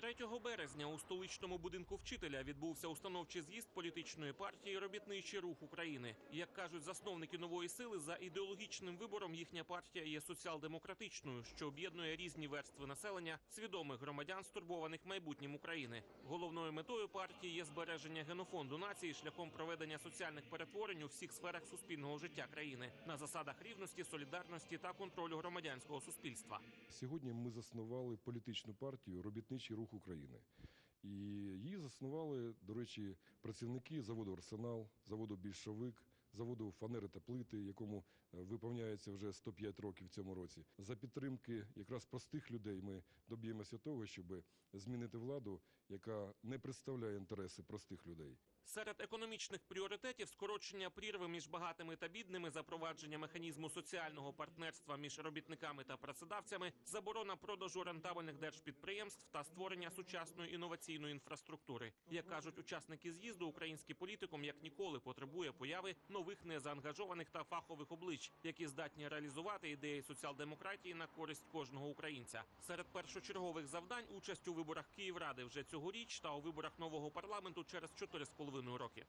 3 березня у столичному будинку вчителя відбувся установчий з'їзд політичної партії Робітничий рух України. Як кажуть засновники нової сили, за ідеологічним вибором їхня партія є соціал-демократичною, що об'єднує різні верстви населення, свідомих громадян, стурбованих майбутнім України. Головною метою партії є збереження генофонду нації шляхом проведення соціальних перетворень у всіх сферах суспільного життя країни на засадах рівності, солідарності та контролю громадянського суспільства. Сьогодні ми заснували політичну партію Робітничий рух України. І її заснували, до речі, працівники заводу Арсенал, заводу Більшовик, заводу Фанери та плити, якому е, виповняється вже 105 років в цьому році. За підтримки якраз простих людей ми доб'ємося того, щоб змінити владу, яка не представляє інтереси простих людей. Серед економічних пріоритетів скорочення прірви між багатими та бідними, запровадження механізму соціального партнерства між робітниками та працедавцями, заборона продажу рентабельних держпідприємств та створення сучасної інноваційної інфраструктури. Як кажуть учасники з'їзду, український політикум як ніколи потребує появи нових незаангажованих та фахових облич, які здатні реалізувати ідеї соціал-демократії на користь кожного українця. Серед першочергових завдань участь у виборах Київради вже цьогоріч та у виборах нового парламенту через 4,5 роки.